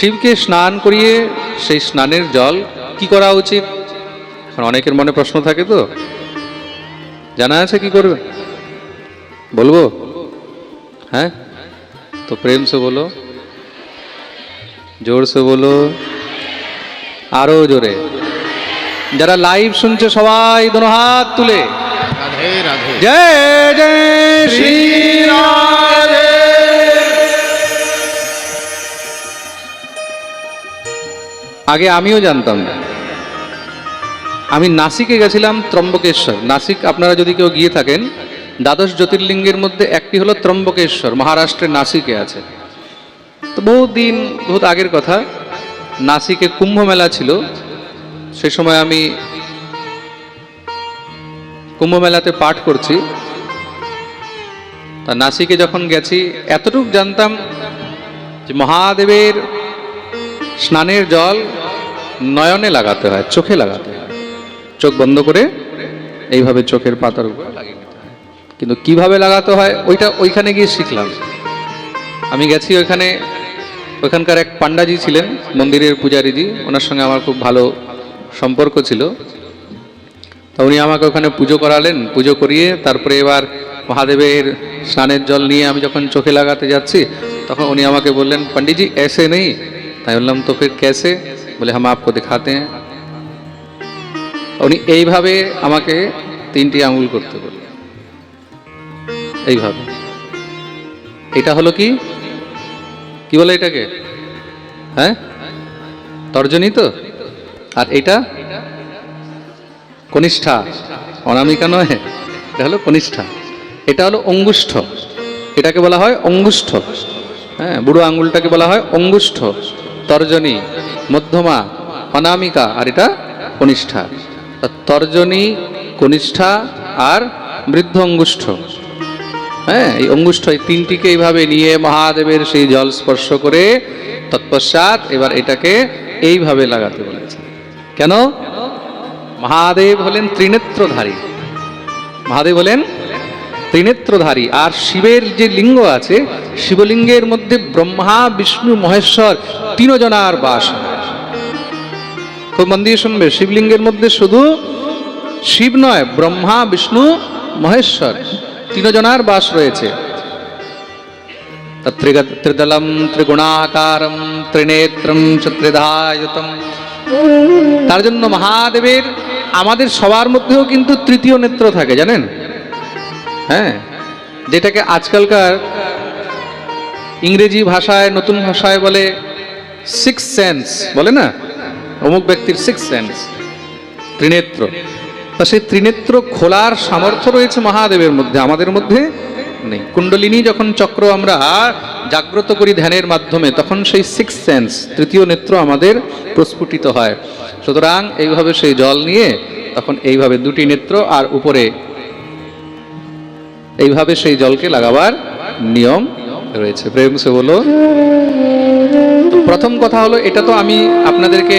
শিবকে স্নান করিয়ে সেই স্নানের জল কি করা উচিত? এখন অনেকের মনে প্রশ্ন থাকে তো। জানা আছে কি করবে? বলব? হ্যাঁ? তো প্রেম সে বলো জোর সে বলো আরও জোরে। যারা লাইভ শুনছে সবাই দোনো হাত তুলে। রাধে রাধে। জয় জয় শ্রী আগে আমিও জানতাম। না আমি নাসিকে গেছিলাম ত্রম্বকেশ্বর। নাসিক, আপনারা যদি কেউ গিয়ে থাকেন, দ্বাদশ জ্যোতির্লিঙ্গের মধ্যে একটি হলো ত্রম্বকেশ্বর মহারাষ্ট্রের নাসিকে আছে। তো বহু দিন, বহুত আগের কথা, নাসিকে কুম্ভ মেলা ছিল। সে সময় আমি কুম্ভ মেলাতে পাঠ করছি। তা নাসিকে যখন গেছি, এতটুক জানতাম যে মহাদেবের স্নানের জল নয়নে লাগাতে হয়, চোখে লাগাতে হয়। চোখ বন্ধ করে এইভাবে চোখের পাতার উপরে লাগিয়ে নিতে হয়। কিন্তু কীভাবে লাগাতে হয়, ওইটা ওইখানে গিয়ে শিখলাম। আমি গেছি ওইখানে, ওইখানকার এক পাণ্ডাজি ছিলেন, মন্দিরের পূজারীজি, ওনার সঙ্গে আমার খুব ভালো সম্পর্ক ছিল। তা উনি আমাকে ওখানে পুজো করালেন, পুজো করিয়ে তারপরে এবার মহাদেবের স্নানের জল নিয়ে আমি যখন চোখে লাগাতে যাচ্ছি, তখন উনি আমাকে বললেন পণ্ডিতজি এসে নেই। তাই বললাম তো ফির কেসে? বলে হ্যাঁ, হাম আপকো দেখাতে হ্যাঁ। উনি এইভাবে আমাকে তিনটি আঙুল করতে বললেন। এইভাবে। এটা হলো কি? কি বলে এটাকে? হ্যাঁ? তর্জনী তো? আর এটা? কনিষ্ঠা। অনামিকা নয়, এটা হলো কনিষ্ঠা। এটা হলো অঙ্গুষ্ঠ। এটাকে বলা হয় অঙ্গুষ্ঠ। হ্যাঁ বুড়ো আঙুলটাকে বলা হয় অঙ্গুষ্ঠ। তর্জনী, মধ্যমা, অনামিকা আর এটা কনিষ্ঠা। তর্জনী, কনিষ্ঠা আর বৃদ্ধ অঙ্গুষ্ঠ। হ্যাঁ এই অঙ্গুষ্ঠ এই তিনটিকে এইভাবে নিয়ে মহাদেবের সেই জল স্পর্শ করে তৎপশ্চাৎ এবার এটাকে এইভাবে লাগাতে বলেছে। কেন? মহাদেব হলেন ত্রিনেত্রধারী। মহাদেব হলেন ত্রিনেত্রধারী। আর শিবের যে লিঙ্গ আছে, শিবলিঙ্গের মধ্যে ব্রহ্মা, বিষ্ণু, মহেশ্বর তিনজনার বাস খুব মন দিয়ে শুনবে, শিবলিঙ্গের মধ্যে শুধু শিব নয়, ব্রহ্মা, বিষ্ণু, মহেশ্বর তিনজনার বাস রয়েছে। ত্রিদলম, ত্রিগুণাকারম, ত্রিনেত্রম চ ত্রিধায়ুতম। তার জন্য মহাদেবের আমাদের সবার মধ্যেও কিন্তু তৃতীয় নেত্র থাকে, জানেন? হ্যাঁ যেটাকে আজকালকার ইংরেজি ভাষায়, নতুন ভাষায় বলে সিক্স সেন্স বলে না? অমুক ব্যক্তির সিক্স সেন্স ত্রিনেত্র। তা সেই ত্রিনেত্র খোলার সামর্থ্য রয়েছে মহাদেবের মধ্যে, আমাদের মধ্যে নেই। কুণ্ডলিনী যখন চক্র আমরা জাগ্রত করি ধ্যানের মাধ্যমে, তখন সেই সিক্স সেন্স তৃতীয় নেত্র আমাদের প্রস্ফুটিত হয়। সুতরাং এইভাবে সেই জল নিয়ে তখন এইভাবে দুটি নেত্র আর উপরে এইভাবে সেই জলকে লাগাবার নিয়ম রয়েছে। প্রেম সে বলো প্রথম কথা হলো, এটা তো আমি আপনাদেরকে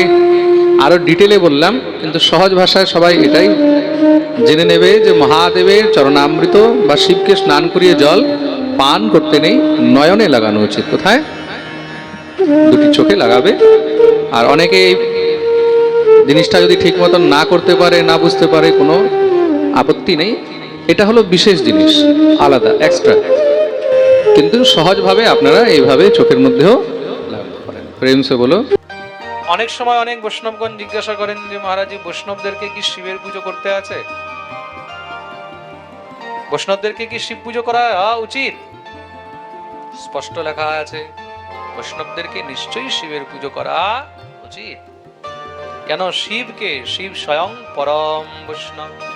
আরও ডিটেলে বললাম, কিন্তু সহজ ভাষায় সবাই এটাই জেনে নেবে যে মহাদেবের চরণামৃত বা শিবকে স্নান করিয়ে জল পান করতে নেই, নয়নে লাগানো উচিত। কোথায়? দুটি চোখে লাগাবে। আর অনেকে এই জিনিসটা যদি ঠিক মতন না করতে পারে, না বুঝতে পারে, কোনো আপত্তি নেই। এটা হলো বিশেষ জিনিস, আলাদা এক্সট্রা কিন্তু সহজভাবে আপনারা এইভাবে চোখের মধ্যেও লাগাতে পারেন প্রেম বলো। অনেক সময় অনেক বৈষ্ণবগণ জিজ্ঞাসা করেন যে, মহারাজ বৈষ্ণবদেরকে কি শিবের পুজো করতে আছে? বৈষ্ণবদেরকে কি শিব পুজো করা উচিত? স্পষ্ট লেখা আছে, বৈষ্ণবদেরকে নিশ্চয়ই শিবের পুজো করা উচিত। কেন শিবকে? শিব স্বয়ং পরম বৈষ্ণব।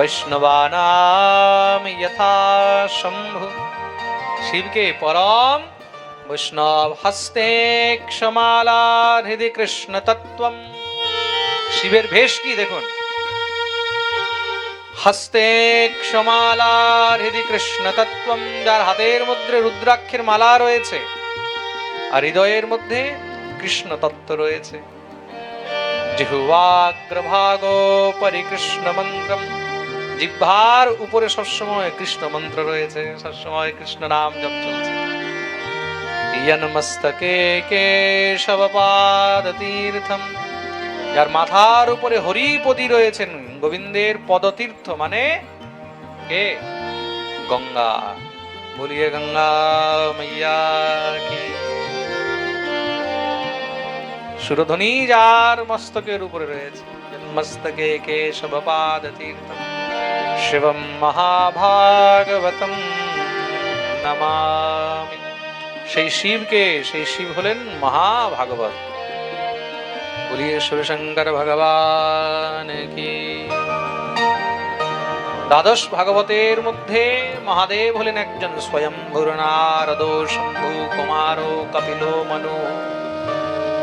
বৈষ্ণবানাম যথা শম্ভু শিবকে পরম বৈষ্ণব হস্তে ক্ষমালা হৃদয় কৃষ্ণ তত্ত্বম শিবের ভেষ কি দেখুন হস্তে ক্ষমালা হৃদয় কৃষ্ণ তত্ত্বম যার হাতের মধ্যে রুদ্রাক্ষের মালা রয়েছে, আর হৃদয়ের মধ্যে কৃষ্ণ তত্ত্ব রয়েছে। জিহ্বাগ্রভাগ পরিকৃষ্ণ মন্ত্রম জিহ্বার উপরে সবসময় কৃষ্ণ মন্ত্র রয়েছে, সবসময় কৃষ্ণ নাম জপ চলছে। মস্তকে কেশবপাদ তীর্থম, যার মাথার উপরে হরিপতি রয়েছেন গোবিন্দের পদতীর্থ মানে কে? গঙ্গা। বলিয়ে গঙ্গা, মাইয়া, কি? সুরধ্বনি যার মস্তকের উপরে রয়েছে। মস্তকে কেশবপাদ তীর্থম। শিবম মহাভাগবতম নমামি সেই শিবকে সেই শিব হলেন মহাভাগবত বলিয়ে শিবশঙ্কর ভগবান কি দ্বাদশ ভাগবতের মধ্যে মহাদেব হলেন একজন স্বয়ং নারদ শম্ভু কুমার কপিল মনু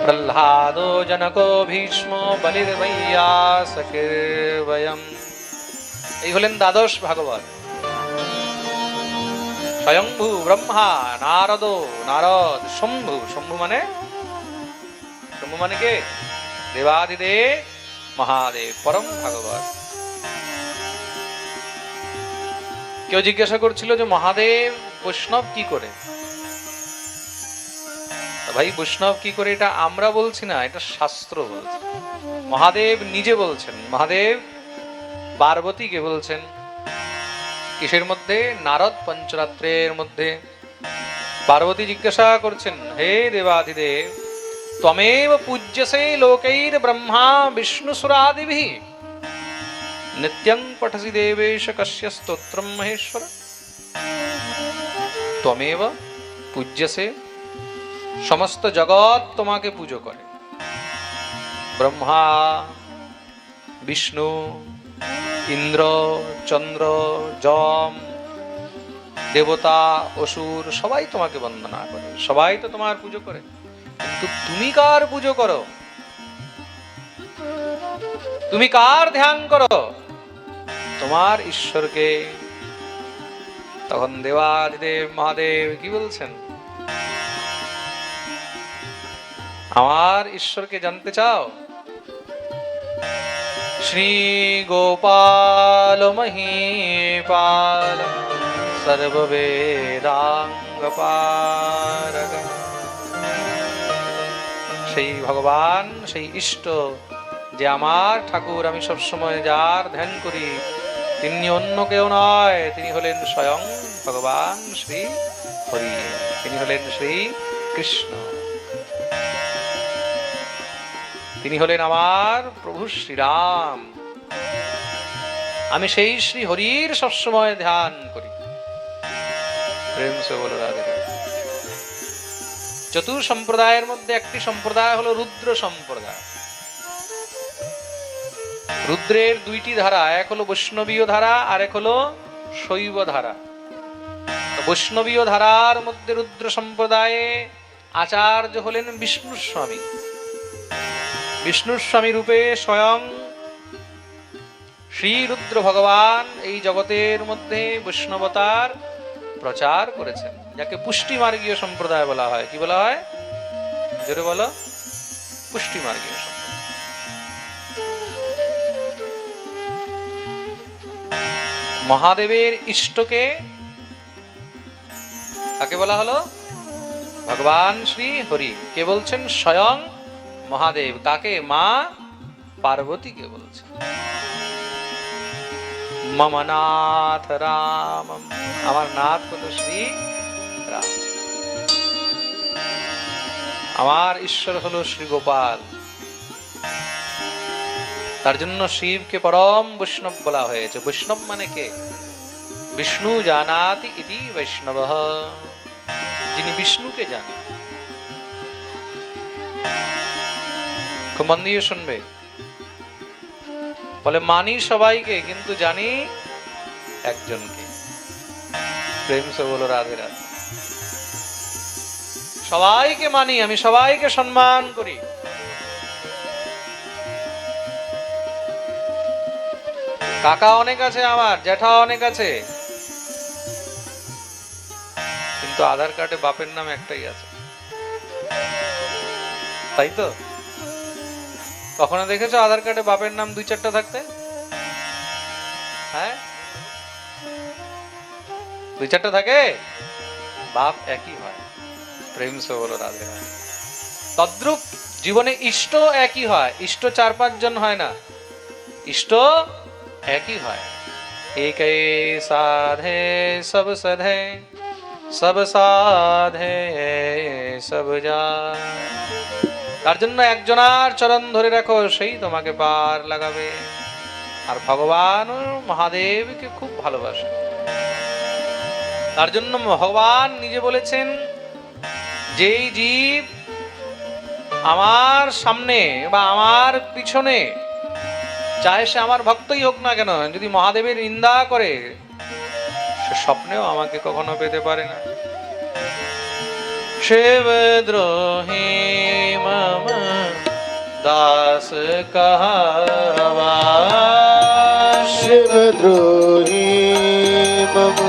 প্রহ্লাদ জনক ভীষ্ম বলির্বৈয়াসকির্বয়ম এই হলেন দ্বাদশ ভাগবত। স্বয়ংভু ব্রহ্মা, নারদ নারদ, শম্ভু। শম্ভু মানে? শম্ভু মানে কে? দেবাদিদেব মহাদেব, পরম ভাগবত। কেউ জিজ্ঞাসা করছিল যে মহাদেব, বৈষ্ণব কি করে? ভাই, বৈষ্ণব কি করে এটা আমরা বলছি না, এটা শাস্ত্র বলছে। মহাদেব নিজে বলছেন। মহাদেব পার্বতীকে বলছেন, কিসের মধ্যে? নারদ পঞ্চরাত্রের মধ্যে। পার্বতী জিজ্ঞাসা করছেন, হে দেবাদিদেব ত্বমেব পূজ্যসে লোকৈর ব্রহ্মা বিষ্ণু সুরাদিভি নিত্যং পঠসি দেবেশ কস্য স্তোত্রম মহেশ্বর। ত্বমেব পূজ্যসে সমস্ত জগৎ তোমাকে পুজো করে। ব্রহ্মা, বিষ্ণু ইন্দ্র, চন্দ্র, যম, দেবতা, অসুর, সবাই তোমাকে বন্দনা করে। সবাই তো তোমার পুজো করে। কিন্তু তুমি কার পুজো করো? তুমি কার ধ্যান করো? তোমার ঈশ্বরকে। তখন দেবাদিদেব, মহাদেব, কি বলছেন? আমার ঈশ্বরকে জানতে চাও? শ্রী গোপাল মহীপাল সর্ববেদাঙ্গ পারগ সেই ভগবান সেই ইষ্ট যে আমার ঠাকুর, আমি সবসময় যার ধ্যান করি, তিনি অন্য কেউ নয়, তিনি হলেন স্বয়ং ভগবান শ্রী হরি, তিনি হলেন শ্রী কৃষ্ণ। তিনি হলেন আমার প্রভু শ্রীরাম। আমি সেই শ্রী হরির সবসময় ধ্যান করি। প্রেম সে বলো। চতুর সম্প্রদায়ের মধ্যে একটি সম্প্রদায় হলো রুদ্র সম্প্রদায়। রুদ্রের দুইটি ধারা, এক হলো বৈষ্ণবীয় ধারা আর এক হলো শৈব ধারা। বৈষ্ণবীয় ধারার মধ্যে রুদ্র সম্প্রদায়ে আচার্য হলেন বিষ্ণু স্বামী বিষ্ণুর স্বামী রূপে স্বয়ং শ্রী রুদ্র ভগবান এই জগতের মধ্যে বৈষ্ণবতার প্রচার করেছেন, যাকে পুষ্টি মার্গীয় সম্প্রদায় বলা হয়। কি বলা হয়? জোরে বলো। পুষ্টি মার্গীয় সম্প্রদায়। মহাদেবের ইষ্টকে তাকে বলা হলো? ভগবান শ্রী হরি। কে বলছেন? স্বয়ং মহাদেব, কাকে? মা পার্বতীকে বলছেন মম নাথ রাম, আমার নাথ হলো শ্রী রাম। আমার ঈশ্বর হলো শ্রী গোপাল। তার জন্য শিবকে পরম বৈষ্ণব বলা হয়েছে। বৈষ্ণব মানে কে? বিষ্ণু জানাতি ইতি বৈষ্ণব। যিনি বিষ্ণুকে জানেন। খুব মন দিয়ে শুনবে। বলে মানি সবাইকে, কিন্তু জানি একজনকে। প্রেম সে বলো রাধে রাধে। সবাইকে মানি, আমি সবাইকে সম্মান করি। কাকা অনেক আছে আমার, জ্যাঠা অনেক আছে। কিন্তু আধার কার্ডে বাপের নাম একটাই আছে। তাই তো? কখনো দেখেছ আধার কার্ডে বাপের নাম দুই চারটা থাকতে? হ্যাঁ? দুই চারটা থাকে? বাপ একই হয়। প্রেম সে বলো রাধে রাধে তদ্রুপ জীবনে ইষ্ট একই হয়। ইষ্ট চার পাঁচজন হয় না। ইষ্ট একই হয়। একই সাধে, সব সধে, সব সাধে, সব যায়। তার জন্য একজনার চরণ ধরে রাখো, সেই তোমাকে পার লাগাবে। আর ভগবান মহাদেবকে খুব ভালোবাসে। তার জন্য ভগবান নিজে বলেছেন, যেই জীব আমার সামনে বা আমার পিছনে চাहे সে আমার ভক্তই হোক না কেন, যদি মহাদেবের নিন্দা করে, সে স্বপ্নেও আমাকে কখনো পেতে পারে না। শিবদ্রোহী मम दास कहावा शिवद्रोही मम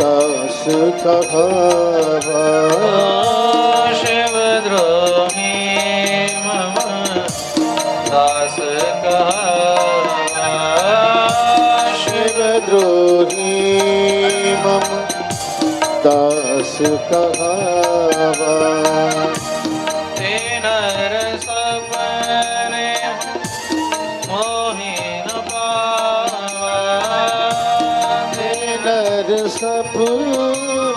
दास कहावा शिवद्रोही मम दास कहावा शिवद्रोही मम दास कहावा सपने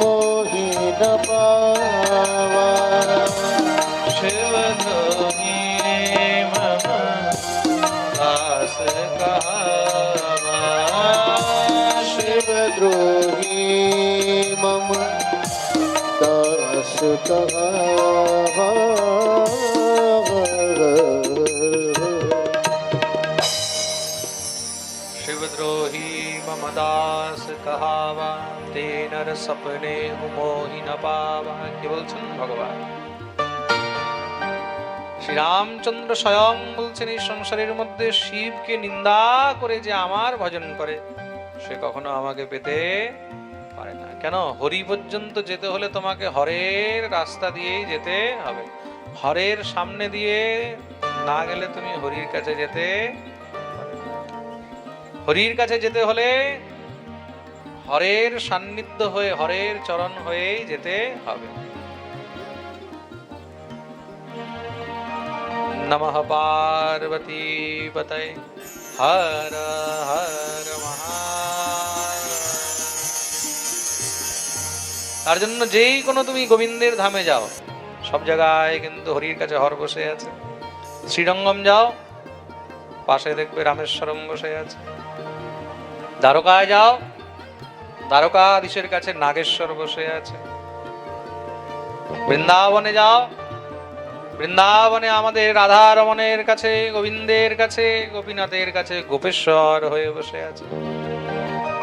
मोही न पावा शिव धोनी मम दास कहावा शिव द्रोही मम दास कहावा शिवद्रोही मम दास कहावा ते नर सपने मोहि न पावा কি বলছেন ভগবান শ্রীরামচন্দ্র স্বয়ং বলছেন এই সংসারের মধ্যে শিবকে নিন্দা করে যে আমার ভজন করে সে কখনো আমাকে পেতে পারে না কেন হরি পর্যন্ত যেতে হলে তোমাকে হরের রাস্তা দিয়েই যেতে হবে হরের সামনে দিয়ে না গেলে তুমি হরির কাছে যেতে পারবে না। হরির কাছে যেতে হলে হরের সান্নিধ্য হয়ে, হরের চরণ হয়েই যেতে হবে। নমঃ পার্বতী পতয়ে। হর হর মহা তার জন্য যেই কোনো তুমি গোবিন্দের ধামে যাও, সব জায়গায় কিন্তু হরির কাছে হর বসে আছে। শ্রীরঙ্গম যাও, পাশে দেখবে রামেশ্বরম বসে আছে। দ্বারকায় যাও। দ্বারকাধীশের কাছে নাগেশ্বর বসে আছে। বৃন্দাবনে যাও। বৃন্দাবনে আমাদের রাধারমণের কাছে, গোবিন্দের কাছে, গোপীনাথের কাছে গোপেশ্বর হয়ে বসে আছে।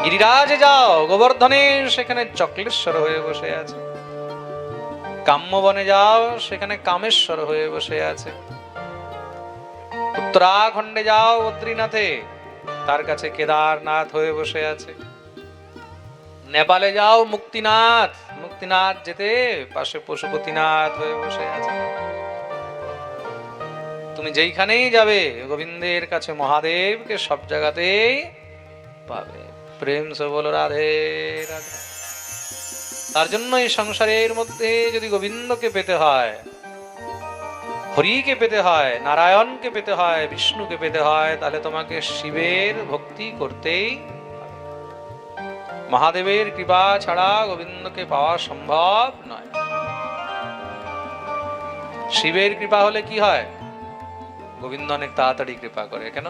গিরিরাজে যাও, গোবর্ধনে, সেখানে চকলেশ্বর হয়ে বসে আছে। কাম্যবনে যাও, সেখানে কামেশ্বর হয়ে বসে আছে। উত্তরাখণ্ডে যাও, বদ্রীনাথে। তার কাছে কেদারনাথ হয়ে বসে আছে। নেপালে যাও, মুক্তিনাথ। মুক্তিনাথ যেতে পাশে পশুপতিনাথ হয়ে বসে আছে। তুমি যেইখানেই যাবে, গোবিন্দের কাছে মহাদেবকে সব জায়গাতেই পাবে। প্রেম সে বলো, রাধে রাধে। তার জন্য এই সংসারের মধ্যে যদি গোবিন্দকে পেতে হয় হরিকে পেতে হয়, নারায়ণকে পেতে হয়, বিষ্ণুকে পেতে হয়, তাহলে তোমাকে শিবের ভক্তি করতেই মহাদেবের কৃপা ছাড়া গোবিন্দকে পাওয়া সম্ভব নয়। শিবের কৃপা হলে কি হয়? গোবিন্দ অনেক তাড়াতাড়ি কৃপা করে, কেন?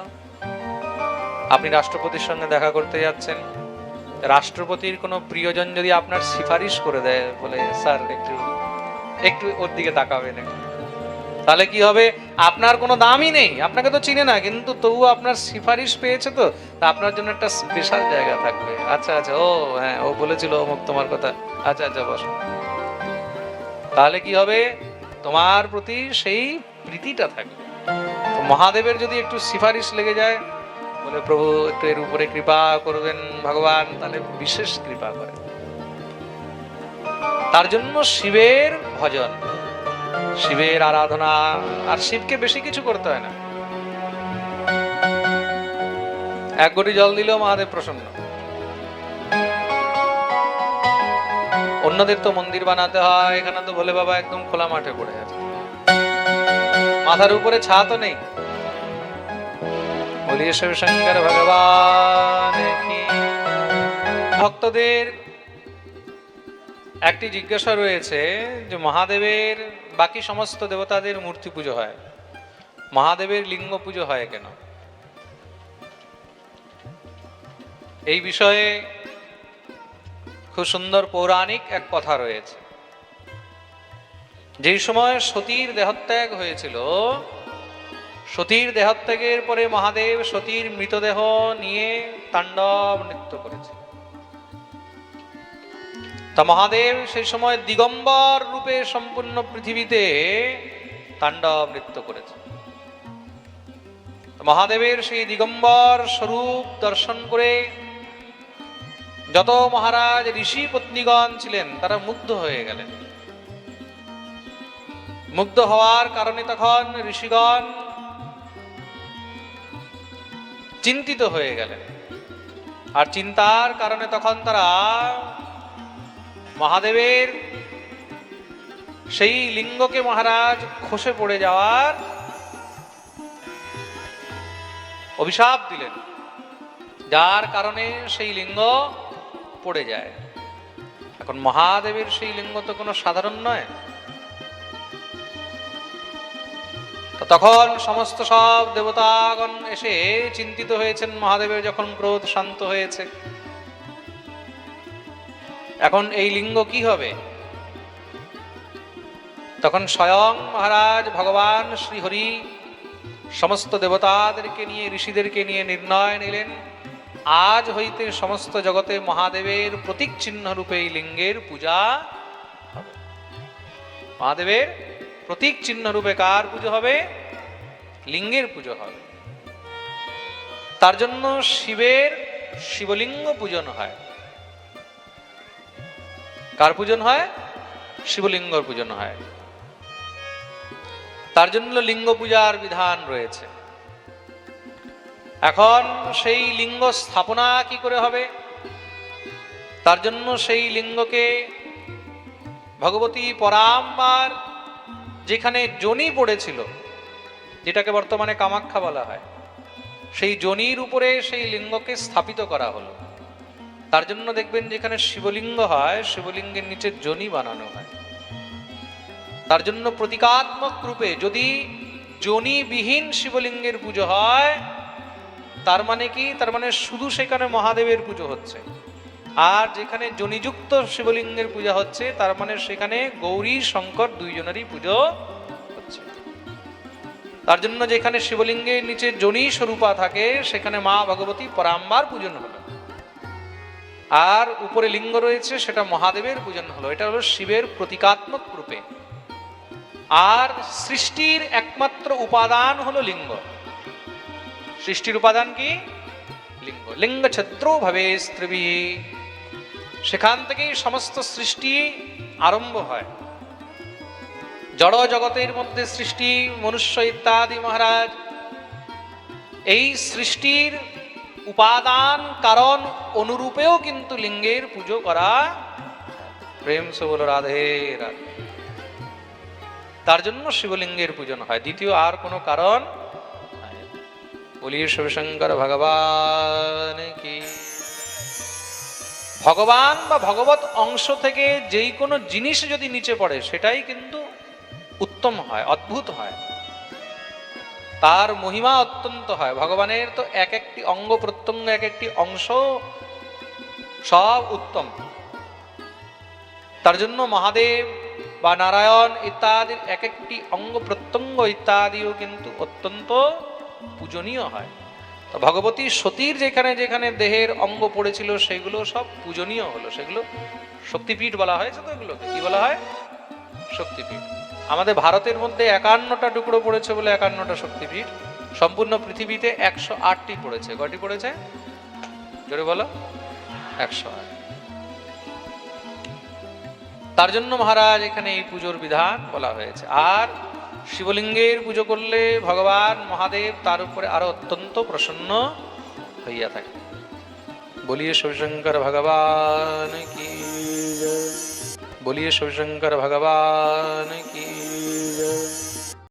আপনি রাষ্ট্রপতির সঙ্গে দেখা করতে যাচ্ছেন। রাষ্ট্রপতির কোনো প্রিয়জন যদি আপনার সিফারিশ করে দেয় বলে, স্যার, একটু একটু ওর দিকে তাকাবেন একটু। তাহলে কি হবে? আপনার কোনো দামই নেই। আপনাকে তো চিনে না, কিন্তু তবুও আপনার সিফারিশ পেয়েছে তা আপনার জন্য একটা স্পেশাল জায়গা থাকবে। আচ্ছা আচ্ছা ও হ্যাঁ ও বলেছিল অমুক তোমার কথা। আচ্ছা আচ্ছা বস। তাহলে কি হবে? তোমার প্রতি সেই প্রীতিটা থাকবে। মহাদেবের যদি একটু সিফারিশ লেগে যায়, বলে, প্রভু, একটু এর উপরে কৃপা করবেন ভগবান, তাহলে বিশেষ কৃপা করে। তার জন্য শিবের ভজন। শিবের আরাধনা, আর শিবকে বেশি কিছু করতে হয় না। এক গটি জল দিলেও মহাদেব প্রসন্ন। অন্যদের তো মন্দির বানাতে হয়, এখানে তো ভোলে বাবা একদম খোলা মাঠে পড়ে আছে। মাথার উপরে ছাতও নেই। শঙ্কর ভগবান ভক্তদের একটি জিজ্ঞাসা রয়েছে যে, মহাদেবের বাকি সমস্ত দেবতাদের মূর্তি পুজো হয়। মহাদেবের লিঙ্গ পুজো হয় কেন? এই বিষয়ে খুব সুন্দর পৌরাণিক এক কথা রয়েছে। যেই সময় সতীর দেহত্যাগ হয়েছিল, সতীর দেহত্যাগের পরে মহাদেব সতীর মৃতদেহ নিয়ে তাণ্ডব নৃত্য করেছে। তা মহাদেব সেই সময় দিগম্বর রূপে সম্পূর্ণ পৃথিবীতে তাণ্ডব নৃত্য করেছে। মহাদেবের সেই দিগম্বর স্বরূপ দর্শন করে যত মহারাজ, ঋষি, পত্নীগণ ছিলেন, তারা মুগ্ধ হয়ে গেলেন। মুগ্ধ হওয়ার কারণে তখন ঋষিগণ চিন্তিত হয়ে গেলেন। আর চিন্তার কারণে তখন তারা মহাদেবের সেই লিঙ্গকে মহারাজ খসে পড়ে যাওয়ার অভিশাপ দিলেন। যার কারণে সেই লিঙ্গ পড়ে যায়। এখন মহাদেবের সেই লিঙ্গ তো কোনো সাধারণ নয়। তখন সমস্ত সব দেবতাগণ এসে চিন্তিত হয়েছেন। মহাদেবের যখন ক্রোধ শান্ত হয়েছে এখন এই লিঙ্গ কি হবে? তখন স্বয়ং মহারাজ ভগবান শ্রীহরি সমস্ত দেবতাদেরকে নিয়ে, ঋষিদেরকে নিয়ে নির্ণয় নিলেন, আজ হইতে সমস্ত জগতে মহাদেবের প্রতীক চিহ্ন রূপে এই লিঙ্গের পূজা মহাদেবের প্রতীক চিহ্ন রূপে কার পুজো হবে? লিঙ্গের পুজো হবে। তার জন্য শিবের শিবলিঙ্গ পূজন হয়। কার পূজন হয়? শিবলিঙ্গর পূজন হয়। তার জন্য লিঙ্গ পূজার বিধান রয়েছে। এখন সেই লিঙ্গ স্থাপনা কি করে হবে? তার জন্য সেই লিঙ্গকে ভগবতী পরাম্বার, যেখানে জনি পড়েছিল, যেটাকে বর্তমানে কামাখ্যা বলা হয়, সেই জনির উপরে সেই লিঙ্গকে স্থাপিত করা হলো। তার জন্য দেখবেন যেখানে শিবলিঙ্গ হয়, শিবলিঙ্গের নিচে জনি বানানো হয়। তার জন্য প্রতীকাত্মক রূপে যদি জনিবিহীন শিবলিঙ্গের পুজো হয়, তার মানে কি? তার মানে শুধু সেখানে মহাদেবের পুজো হচ্ছে। আর যেখানে জনিযুক্ত শিবলিঙ্গের পূজা হচ্ছে, তার মানে সেখানে গৌরী, শঙ্কর দুইজনেরই পুজো হচ্ছে। তার জন্য যেখানে শিবলিঙ্গের নিচে জনি স্বরূপা থাকে, সেখানে মা ভগবতী পরাম্বার পূজন হলো। আর উপরে লিঙ্গ রয়েছে, সেটা মহাদেবের পূজন হলো। এটা হলো শিবের প্রতীকাত্মক রূপে। আর সৃষ্টির একমাত্র উপাদান হলো লিঙ্গ। সৃষ্টির উপাদান কি? লিঙ্গ। লিঙ্গ ছত্র ভাবে স্ত্রী সেখান থেকেই সমস্ত সৃষ্টি আরম্ভ হয়। জড় জগতের মধ্যে সৃষ্টি, মনুষ্য ইত্যাদি মহারাজ। এই সৃষ্টির উপাদান কারণ অনুরূপেও কিন্তু লিঙ্গের পুজো করা। প্রেম সে রাধে রাধে। তার জন্য শিবলিঙ্গের পূজন হয়। দ্বিতীয় আর কোনো কারণ বলি শিবশঙ্কর ভগবান কি? ভগবান বা ভগবত অংশ থেকে যেই কোনো জিনিস যদি নিচে পড়ে, সেটাই কিন্তু উত্তম হয়, অদ্ভুত হয়। তার মহিমা অত্যন্ত হয়। ভগবানের তো এক একটি অঙ্গ প্রত্যঙ্গ, এক একটি অংশ সব উত্তম। তার জন্য মহাদেব বা নারায়ণ ইত্যাদির এক একটি অঙ্গ প্রত্যঙ্গ ইত্যাদিও কিন্তু অত্যন্ত পূজনীয় হয়। তো ভগবতী সতীর যেখানে যেখানে দেহের অঙ্গ পড়েছিল, সেগুলো সব পূজনীয় হলো। সেগুলো শক্তিপীঠ বলা হয়েছে তো এগুলোকে কি বলা হয়? শক্তিপীঠ। আমাদের ভারতের মধ্যে একান্নটা টুকরো পড়েছে বলে একান্নটা শক্তিপীঠ। সম্পূর্ণ পৃথিবীতে একশো আটটি পড়েছে। কয়টি পড়েছে? জোরে বলো। একশো আট। তার জন্য মহারাজ এখানে এই পুজোর বিধান বলা হয়েছে। আর শিবলিঙ্গের পুজো করলে ভগবান মহাদেব তার উপরে আরও অত্যন্ত প্রসন্ন হইয়া থাকে। বলিয়ে শিবশঙ্কর ভগবান কি। बोलिए शिवशंकर भगवान की